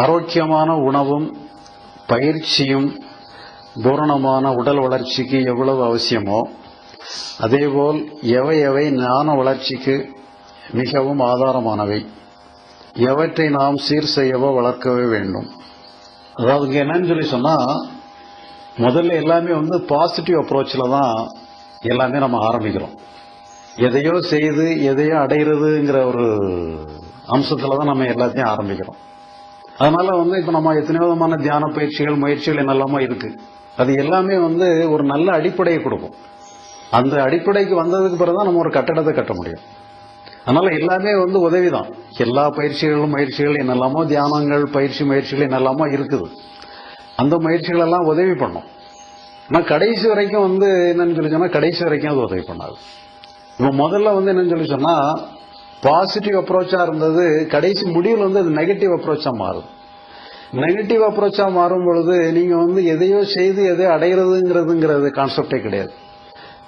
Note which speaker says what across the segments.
Speaker 1: ஆரோக்கியமான உணவும் பயிற்சியும் பூரணமான உடல் வளர்ச்சிக்கு எவ்வளவு அவசியமோ அதேபோல் எவை எவை ஞான வளர்ச்சிக்கு மிகவும் ஆதாரமானவை. எவற்றை நாம் சீர் செய்யவோ வளர்க்கவே வேண்டும். அதாவது இங்கே என்னன்னு சொல்லி சொன்னால் முதல்ல எல்லாமே வந்து பாசிட்டிவ் அப்ரோச்சில் தான் எல்லாமே நம்ம ஆரம்பிக்கிறோம். எதையோ செய்து எதையோ அடைகிறதுங்கிற ஒரு அம்சத்தில் தான் நம்ம எல்லாத்தையும் ஆரம்பிக்கிறோம். அதனால வந்து இப்ப நம்ம எத்தனையோ விதமான தியான பயிற்சிகள் முயற்சிகள் என்னெல்லாமோ இருக்கு. அது எல்லாமே வந்து ஒரு நல்ல அடிப்படையை கொடுக்கும். அந்த அடிப்படைக்கு வந்ததுக்கு பிறகுதான் நம்ம ஒரு கட்டடத்தை கட்ட முடியும். அதனால எல்லாமே வந்து உதவிதான் எல்லா பயிற்சிகளும் முயற்சிகள் என்னெல்லாமோ தியானங்கள் பயிற்சி முயற்சிகள் என்னெல்லாமோ இருக்குது. அந்த முயற்சிகள் எல்லாம் உதவி பண்ணும். ஆனால் கடைசி வரைக்கும் வந்து என்னன்னு சொல்லி சொன்னா கடைசி வரைக்கும் அது உதவி பண்ணாது. இப்போ முதல்ல வந்து என்னன்னு சொல்லி சொன்னா பாசிட்டிவ் அப்ரோச்சாக இருந்தது. கடைசி முடிவில் வந்து அது நெகட்டிவ் அப்ரோச்சாக மாறும் நெகட்டிவ் அப்ரோச்சாக மாறும் பொழுது நீங்கள் வந்து எதையோ செய்து எதையோ அடைகிறதுங்கிறதுங்கிறது கான்செப்டே கிடையாது.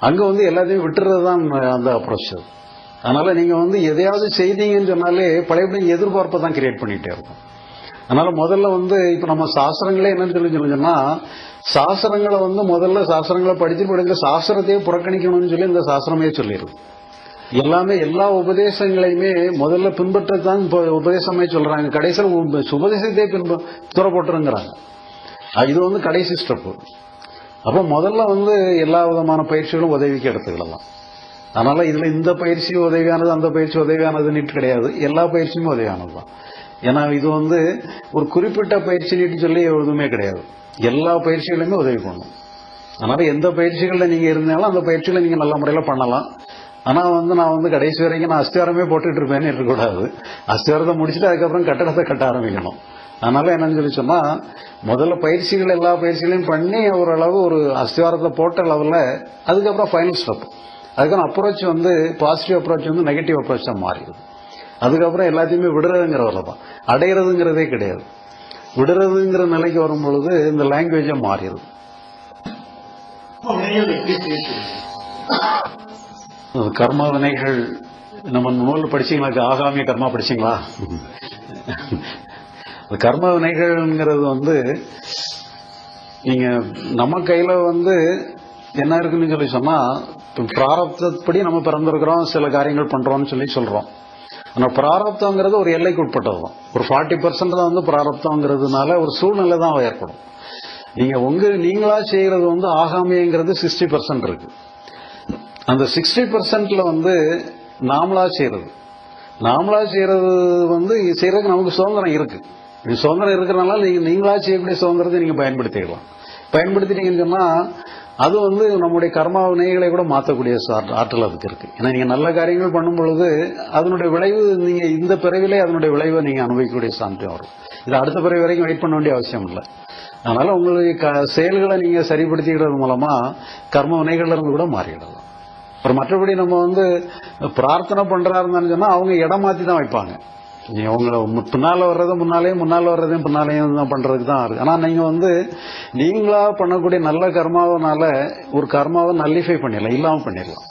Speaker 1: அங்கே வந்து எல்லாத்தையும் விட்டுறது தான் அந்த அப்ரோச் அதனால் நீங்கள் வந்து எதையாவது செய்தீங்கன்னு சொன்னாலே பழையபடி எதிர்பார்ப்பை தான் கிரியேட் பண்ணிகிட்டே இருக்கும். அதனால் முதல்ல வந்து இப்போ நம்ம சாஸ்திரங்களே என்னன்னு சொல்லி சொல்லுங்கன்னா சாஸ்திரங்களை வந்து முதல்ல சாஸ்திரங்களை படிச்சு படிக்க சாஸ்திரத்தையே புறக்கணிக்கணும்னு சொல்லி இந்த சாஸ்திரமே சொல்லிடுது எல்லாமே எல்லா உபதேசங்களையுமே முதல்ல பின்பற்றத்தான் இப்போ உபதேசமே சொல்றாங்க. கடைசியில் உப- உபதேசத்தையே பின்ப துறை போட்டுருங்கிறாங்க இது வந்து கடைசி ஸ்டெப்பு அப்போ முதல்ல வந்து எல்லா விதமான பயிற்சிகளும் உதவிக்கு எடுத்துக்கிடலாம். அதனால இதுல இந்த பயிற்சி உதவியானது அந்த பயிற்சி உதவியானதுன்னு கிடையாது. எல்லா பயிற்சியுமே உதவியானது தான் ஏன்னா இது வந்து ஒரு குறிப்பிட்ட பயிற்சி நீட்டு சொல்லி எதுவுமே கிடையாது. எல்லா பயிற்சிகளுமே உதவி பண்ணும். அதனால எந்த பயிற்சிகளில் நீங்க இருந்தாலும் அந்த பயிற்சிகளை நீங்க நல்ல முறையில் பண்ணலாம். ஆனால் வந்து நான் வந்து கடைசி வரைக்கும் நான் அஸ்திவாரமே போட்டுட்டு இருப்பேன்னு இருக்கக்கூடாது. அஸ்திவாரத்தை முடிச்சுட்டு அதுக்கப்புறம் கட்டடத்தை கட்ட ஆரம்பிக்கணும். அதனால என்னன்னு சொல்லி சொன்னால் முதல்ல பயிற்சிகள் எல்லா பயிற்சிகளையும் பண்ணி ஓரளவு ஒரு அஸ்திவாரத்தை போட்ட அளவில் அதுக்கப்புறம் ஃபைனல் ஸ்டெப் அதுக்கப்புறம் அப்ரோச் வந்து பாசிட்டிவ் அப்ரோச் வந்து நெகட்டிவ் அப்ரோச்சா மாறிடுது. அதுக்கப்புறம் எல்லாத்தையுமே விடுறதுங்கிறதுல தான். அடையிறதுங்கிறதே கிடையாது. விடுறதுங்கிற நிலைக்கு வரும் பொழுது இந்த லாங்குவேஜை மாறிடுது. கர்ம வினைகள் நம்ம நூல் படிச்சீங்களா? ஆகாமிய கர்மா படிச்சீங்களா? கர்ம வினைகள்ங்கிறது வந்து நீங்க நம்ம கையில வந்து என்ன இருக்குன்னு சொல்லி சொன்னா பிராரப்தப்படி நம்ம பிறந்திருக்கிறோம் சில காரியங்கள் பண்றோம்னு சொல்லி சொல்றோம். ஆனா பிராரப்தங்கிறது ஒரு எல்லைக்கு உட்பட்டது தான். ஒரு ஃபார்ட்டி பர்சன்ட் தான் வந்து பிராரப்தங்கிறதுனால ஒரு சூழ்நிலை தான் ஏற்படும். நீங்க உங்க நீங்களா செய்யறது வந்து ஆகாமியங்கிறது சிக்ஸ்டி பர்சன்ட் இருக்கு. அந்த சிக்ஸ்டி பர்சன்ட்ல வந்து நாமளா செய்யறது. நாமளா செய்யறது வந்து செய்யறதுக்கு நமக்கு சுதந்திரம் இருக்கு. இது சுதந்திரம் இருக்கிறனால நீங்க நீங்களா செய்யக்கூடிய சுதந்திரத்தை நீங்க பயன்படுத்திக்கலாம். பயன்படுத்திட்டீங்கன்னு சொன்னா அது வந்து நம்முடைய கர்மா வினைகளை கூட மாற்றக்கூடிய ஆற்றல் அதுக்கு இருக்கு. ஏன்னா நீங்க நல்ல காரியங்கள் பண்ணும் பொழுது அதனுடைய விளைவு நீங்க இந்த பிறவிலே அதனுடைய விளைவை நீங்க அனுபவிக்கக்கூடிய சாந்தியம் வரும். இது அடுத்த பிறவி வரைக்கும் வெயிட் பண்ண வேண்டிய அவசியம் இல்லை. அதனால உங்களுடைய க- செயல்களை நீங்க சரிப்படுத்திக்கிறது மூலமா கர்ம வினைகள்ல இருந்து கூட மாறிடலாம். அப்புறம் மற்றபடி நம்ம வந்து பிரார்த்தனை பண்றாருன்னு சொன்னால் அவங்க இடம் மாற்றி தான் வைப்பாங்க நீங்கள் அவங்கள பின்னால் வர்றதும் முன்னாலேயும் முன்னால் வர்றதையும் பின்னாலேயும் தான் பண்ணுறதுக்கு தான் இருக்குது ஆனால் நீங்கள் வந்து நீங்களாக பண்ணக்கூடிய நல்ல கர்மாவனால ஒரு கர்மாவை நல்லிஃபை பண்ணிடலாம் இல்லாமல் பண்ணிடலாம்.